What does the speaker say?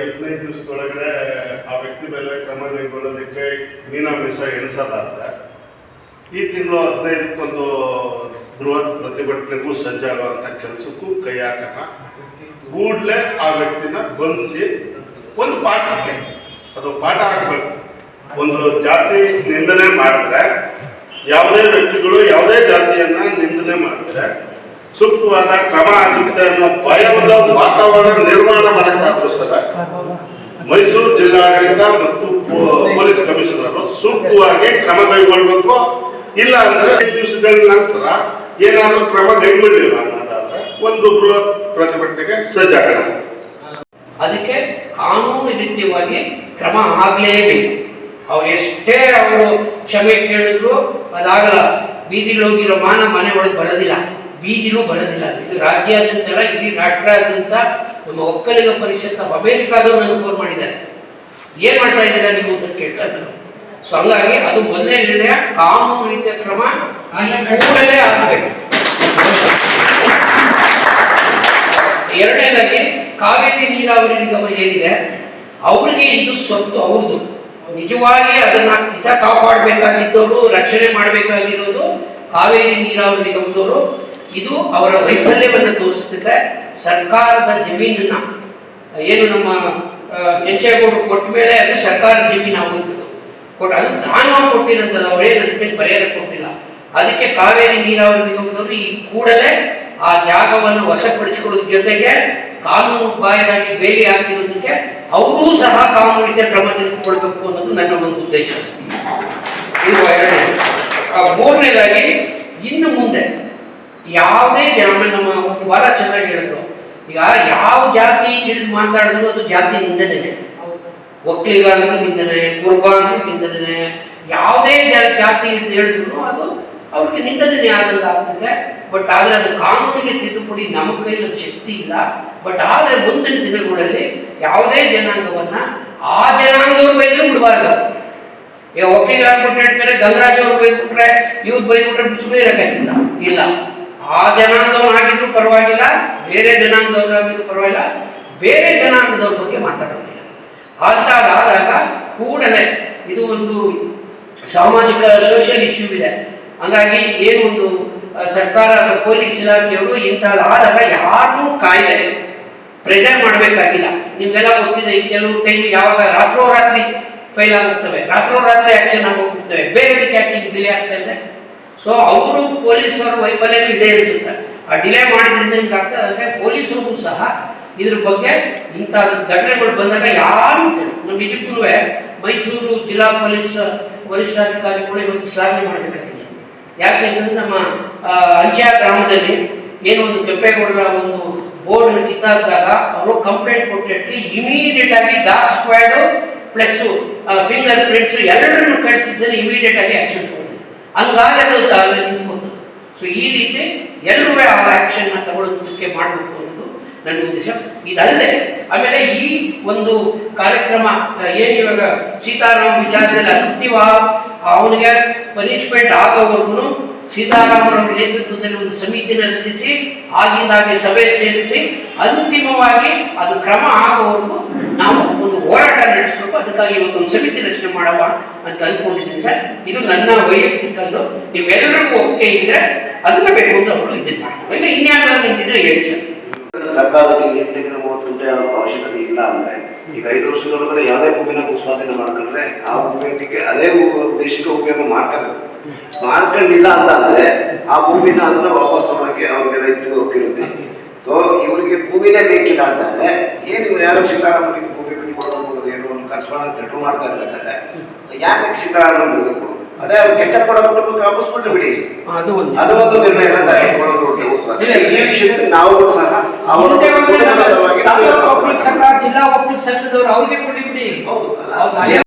ಹದಿನೈದು ದಿವಸದೊಳಗಡೆ ಆ ವ್ಯಕ್ತಿ ಮೇಲೆ ಕ್ರಮ ಕೈಗೊಳ್ಳೋದಕ್ಕೆ ಮೀನಾ ಮೀನಾಮಿಷ ಎಣಿಸೋದಾದ್ರೆ ಈ ತಿಂಗಳು ಹದಿನೈದಕ್ಕೊಂದು ಬೃಹತ್ ಪ್ರತಿಭಟನೆಗೂ ಸಜ್ಜಾಗುವಂಥ ಕೆಲಸಕ್ಕೂ ಕೈ ಹಾಕೋಣ ಕೂಡಲೇ ಆ ವ್ಯಕ್ತಿನ ಬಂಧಿಸಿ ಒಂದು ಪಾಠಕ್ಕೆ, ಅದು ಪಾಠ ಹಾಕಬೇಕು ಒಂದು ಜಾತಿ ನಿಂದನೆ ಮಾಡಿದ್ರೆ, ಯಾವುದೇ ವ್ಯಕ್ತಿಗಳು ಯಾವುದೇ ಜಾತಿಯನ್ನು ನಿಂದನೆ ಮಾಡಿದ್ರೆ ಸೂಕ್ತವಾದ ಕ್ರಮ ಆಗುತ್ತೆ ಅನ್ನೋ ಭಯದ ವಾತಾವರಣ ನಿರ್ಮಾಣ ಮಾಡಕ್ಕಾದ್ರು ಸರ ಮೈಸೂರು ಜಿಲ್ಲಾಡಳಿತ ಮತ್ತು ಪೊಲೀಸ್ ಕಮಿಷನರ್ ಸೂಕ್ತವಾಗಿ ಕ್ರಮ ಕೈಗೊಳ್ಬೇಕು. ಇಲ್ಲ ಅಂದ್ರೆ ದಿವಸಗಳ ನಂತರ ಏನಾದ್ರೂ ಕ್ರಮ ಕೈಗೊಳ್ಳಿಲ್ಲ ಒಂದು ಬೃಹತ್ ಪ್ರತಿಭಟನೆಗೆ ಸಜ್ಜಾಗಣ. ಅದಕ್ಕೆ ಕಾನೂನು ರೀತಿಯವಾಗಿ ಕ್ರಮ ಆಗಲೇಬೇಕು. ಅವ್ರು ಎಷ್ಟೇ ಅವರು ಕ್ಷಮೆ ಕೇಳಿದ್ರು ಅದಾಗಲ್ಲ. ಬೀದಿಲಿ ಹೋಗಿರೋ ಮಾನ ಮನೆ ಒಳಗೆ ಬರೋದಿಲ್ಲ. ಬೀದಿಲೂ ಬರೋದಿಲ್ಲ. ಇದು ರಾಜ್ಯಾದ್ಯಂತ ಇಡೀ ರಾಷ್ಟ್ರಾದ್ಯಂತ ನಮ್ಮ ಒಕ್ಕಲಿಗ ಪರಿಷತ್ನ ಅಮೆರಿಕಾದವ್ರು ನನಗೆ ಫೋನ್ ಮಾಡಿದ್ದಾರೆ. ಏನ್ ಮಾಡ್ತಾ ಇದ್ದೀರಾ ನೀವು ಅಂತ ಕೇಳ್ತಾ ಇದ್ದಾರೆ. ಸೊ ಹಂಗಾಗಿ ಅದು ಮೊದಲನೇ ನಿರ್ಣಯ ಕಾನೂನು ರೀತಿಯ ಕ್ರಮ ಕೂಡಲೇ ಆಗಬೇಕು. ಎರಡನೇದಾಗಿ ಕಾವೇರಿ ನೀರಾವರಿ ನಿಗಮ ಏನಿದೆ ಅವ್ರಿಗೆ ಇದು ಸ್ವತ್ತು ಅವ್ರದ್ದು ನಿಜವಾಗಿ ಅದನ್ನ ಹಿತ ಕಾಪಾಡಬೇಕಾಗಿದ್ದವರು ರಕ್ಷಣೆ ಮಾಡಬೇಕಾಗಿರೋದು ಕಾವೇರಿ ನೀರಾವರಿ ನಿಗಮದವರು. ಇದು ಅವರ ವೈಫಲ್ಯವನ್ನು ತೋರಿಸ್ತಿದೆ. ಸರ್ಕಾರದ ಜಮೀನನ್ನ ಏನು ನಮ್ಮ ಆ, ಕೆಂಚೇಗೌಡರು ಕೊಟ್ಟ ಮೇಲೆ ಅದು ಸರ್ಕಾರದ ಜಮೀನು ಆಗುತ್ತದೆ ಕೊಟ್ಟು ಅದು ದಾನ ಕೊಟ್ಟಿರೋಂಥದ್ದು ಅವ್ರೇನು ಅದಕ್ಕೆ ಪರಿಹಾರ ಕೊಟ್ಟಿಲ್ಲ. ಅದಕ್ಕೆ ಕಾವೇರಿ ನೀರಾವರಿ ನಿಗಮದವರು ಈ ಕೂಡಲೇ ಆ ಜಾಗವನ್ನು ವಶಪಡಿಸಿಕೊಳ್ಳೋದ್ರ ಜೊತೆಗೆ ಕಾನೂನು ಬಾಯಿಯಾಗಿ ಬೇಲಿ ಹಾಕಿರೋದಕ್ಕೆ ಅವರೂ ಸಹ ಕಾನೂನು ರೀತಿಯ ಕ್ರಮ ತೆಗೆದುಕೊಳ್ಬೇಕು ಅನ್ನೋದು ನನ್ನ ಒಂದು ಉದ್ದೇಶ. ಮೂರನೇದಾಗಿ ಇನ್ನು ಮುಂದೆ ಯಾವುದೇ ಜನ ನಮ್ಮ ಬಹಳ ಚೆನ್ನಾಗಿ ಹೇಳಿದ್ರು. ಈಗ ಯಾವ ಜಾತಿ ಹಿಡಿದು ಮಾತಾಡಿದ್ರು ಅದು ಜಾತಿ ನಿಂದನೆ. ಒಕ್ಕಲಿಗ ಅಂದ್ರೂ ನಿಂದನೆ ಕುರುಬ ಅಂದ್ರೂ ನಿಂದನೆ, ಯಾವುದೇ ಜಾತಿ ಹಿಡಿದು ಹೇಳಿದ್ರು ಅದು ಅವ್ರಿಗೆ ನಿಂದನೆ ಆದಂಗೆ ಆಗ್ತದೆ ಬಟ್ ಆದ್ರೆ ಅದು ಕಾನೂನಿಗೆ ತಿದ್ದುಪಡಿ ನಮ್ಮ ಕೈಯಲ್ಲಿ ಶಕ್ತಿ ಇಲ್ಲ. ಬಟ್ ಆದ್ರೆ ಮುಂದಿನ ದಿನಗಳಲ್ಲಿ ಯಾವುದೇ ಜನಾಂಗವನ್ನ ಆ ಜನಾಂಗವ್ರ ಮೇಲೆ ಬಿಡಬಾರ್ದು. ಈಗ ಒಕ್ಕಲಿಗ ಬಿಟ್ಟು ಹೇಳ್ತಾರೆ, ಗಂಗರಾಜ್ ಅವ್ರ ಬೈದ್ಬಿಟ್ರೆ ಇವ್ರು ಬೈದ್ಬಿಟ್ರೆ ಸುಮ್ಮನೆ ಇರಕ್ಕಾಗ್ತಿಲ್ಲ ಇಲ್ಲ. ಆ ಜನಾಂಗದವನಾಗಿದ್ರು ಪರವಾಗಿಲ್ಲ, ಬೇರೆ ಜನಾಂಗದವರಾಗಿದ್ರು ಪರವಾಗಿಲ್ಲ, ಬೇರೆ ಜನಾಂಗದವ್ರ ಬಗ್ಗೆ ಮಾತಾಡೋದಿಲ್ಲ. ಅಂತಾದಾಗ ಕೂಡಲೇ ಇದು ಒಂದು ಸಾಮಾಜಿಕ ಸೋಷಿಯಲ್ ಇಶ್ಯೂ ಇದೆ. ಹಂಗಾಗಿ ಏನು ಒಂದು ಸರ್ಕಾರ ಅಥವಾ ಪೊಲೀಸ್ ಇಲಾಖೆಯವರು ಇಂಥದ್ದು ಆದಾಗ ಯಾರನ್ನೂ ಕಾಯ್ದೆ ಪ್ರೆಷರ್ ಮಾಡಬೇಕಾಗಿಲ್ಲ. ನಿಮಗೆಲ್ಲ ಗೊತ್ತಿದೆ ಕೆಲವು ಟೈಮ್ ಯಾವಾಗ ರಾತ್ರೋರಾತ್ರಿ ಫೈಲ್ ಆಗುತ್ತವೆ. ರಾತ್ರೋರಾತ್ರಿ ಆಕ್ಷನ್ ಹೋಗ್ತವೆ ಯಾಕೆ ನಿಮ್ಗೆ ಡಿಲೇ ಆಗ್ತಾ ಇದೆ. ಸೊ ಅವರು ಪೊಲೀಸರ ವೈಫಲ್ಯ ಇದೆ ಅನಿಸುತ್ತೆ. ಆ ಡಿಲೇ ಮಾಡಿದ್ರಿಂದ ನಿಮ್ಗೆ ಆಗ್ತದೆ ಅದಕ್ಕೆ ಪೊಲೀಸರು ಸಹ ಇದ್ರ ಬಗ್ಗೆ ಇಂಥ ಘಟನೆಗಳು ಬಂದಾಗ ಯಾರು ನಮ್ಮ ನಿಜಕ್ಕೂ ಮೈಸೂರು ಜಿಲ್ಲಾ ಪೊಲೀಸ್ ವರಿಷ್ಠಾಧಿಕಾರಿಗಳು ಇವತ್ತು ಶ್ಲಾಘನೆ ಮಾಡಬೇಕಾಗಿದೆ. ಯಾಕೆಂದ್ರೆ ನಮ್ಮ ಅಂಚೆ ಗ್ರಾಮದಲ್ಲಿ ಏನು ಒಂದು ಕೆಂಪೇಗೌಡರ ಒಂದು ಬೋರ್ಡ್ ಕಿತ್ತಾದಾಗ ಅವರು ಕಂಪ್ಲೇಂಟ್ ಕೊಟ್ಟಿಟ್ಟು ಇಮಿಡಿಯೇಟ್ ಆಗಿ dark squad plus finger prints ಎಲ್ಲರನ್ನು ಕಳಿಸಿದ್ರೆ ಇಮಿಡಿಯೇಟ್ ಆಗಿ ಆಕ್ಷನ್ ಹಂಗಾಗಿ ಅದು ಅಲ್ಲಿ ನಿಂತ್ಕೊಂಡು ಸೊ ಈ ರೀತಿ ಎಲ್ಲರೂ ಆ ಆಕ್ಷನ್ ತಗೊಳ್ಳೋದಕ್ಕೆ ಮಾಡಬೇಕು ಅನ್ನೋದು ನನ್ನ ಉದ್ದೇಶ. ಇದಲ್ಲದೆ, ಆಮೇಲೆ ಈ ಒಂದು ಕಾರ್ಯಕ್ರಮ ಏನಿವಾಗ ಸೀತಾರಾಮ್ ವಿಚಾರದಲ್ಲಿ ಅಗತ್ಯವ ಅವನಿಗೆ ಪನಿಷ್ಮೆಂಟ್ ಆಗೋವರೆಗೂ ಸೀತಾರಾಮರ ನೇತೃತ್ವದಲ್ಲಿ ಒಂದು ಸಮಿತಿಯನ್ನು ರಚಿಸಿ ಆಗಿಂದಾಗಿ ಸಭೆ ಸೇರಿಸಿ, ಅಂತಿಮವಾಗಿ ಅದು ಕ್ರಮ ಆಗುವವರೆಗೂ ನಾವು ಒಂದು ಹೋರಾಟ ನಡೆಸಬೇಕು. ಅದಕ್ಕಾಗಿ ಇವತ್ತೊಂದು ಸಮಿತಿ ರಚನೆ ಮಾಡವ ಅಂತ ಅನ್ಕೊಂಡಿದ್ದೀನಿ ಸರ್. ಇದು ನನ್ನ ವೈಯಕ್ತಿಕ ನೀವೆಲ್ಲರಿಗೂ ಒಪ್ಪಿಗೆ ಇದ್ರೆ ಅದನ್ನ ಬೇಕು ಅಂತ ಅವರು ಇದನ್ನ ಇಲ್ಲ ಇನ್ಯಾರು ನಿಂತಿದ್ರೆ ಹೇಳಿ ಸರ್. ಸರ್ಕಾರಕ್ಕೆ ಅವಶ್ಯಕತೆ ಇಲ್ಲ ಅಂದ್ರೆ, ಈಗ ಐದು ವರ್ಷದೊಳಗಡೆ ಯಾವುದೇ ಭೂಮಿನ ಸ್ವಾಧೀನ ಆ ಉಪಯೋಗಕ್ಕೆ ಅದೇ ಉದ್ದೇಶಕ್ಕೆ ಉಪಯೋಗ ಮಾಡ್ಕೋಬೇಕು. ಮಾಡ್ಕೊಂಡಿಲ್ಲ ಅಂತ ಅಂದ್ರೆ ಆ ಭೂಮಿನ ಅದನ್ನ ವಾಪಸ್ ತಗೊಳಕ್ಕೆ ಅವ್ರಿಗೆ ರೈತರು ಹೋಗಿರುತ್ತೆ ಸೊ ಇವರಿಗೆ ಭೂಮಿನೇ ಬೇಕಿಲ್ಲ ಅಂತಂದ್ರೆ ಏನ್ ಇವ್ರು ಯಾರು ಸೀತಾರಾಮನಿಗೆ ಭೂಮಿ ಬಿಟ್ಟು ಕೊಡಬಹುದು ಏನೋ ಒಂದು ಕನ್ಸ್ಪಾಂಡ್ ಸೆಟ್ಲ್ ಮಾಡ್ತಾ ಇರ್ಬೇಕಾದ್ರೆ ಯಾಕೆ ಸೀತಾರಾಮನ್ ಹೋಗ್ಬೇಕು ಅದೇ ಅವ್ರು ಕೆಟ್ಟ ಕೊಡೋ ಕುಟುಂಬಕ್ಕೆ ವಾಪಸ್ ಕೊಟ್ಟು ಬಿಡಿ. ಅದು ಒಂದು. ನಿರ್ಣಯ. ಈ ವಿಷಯದಲ್ಲಿ ನಾವು ಸಹ ಅವರ ಜಿಲ್ಲಾ ಒಕ್ಕೂಟ ಸಂಘದವರು ಅವ್ರಿಗೆ ಕೊಟ್ಟಿಬಿಡಿ.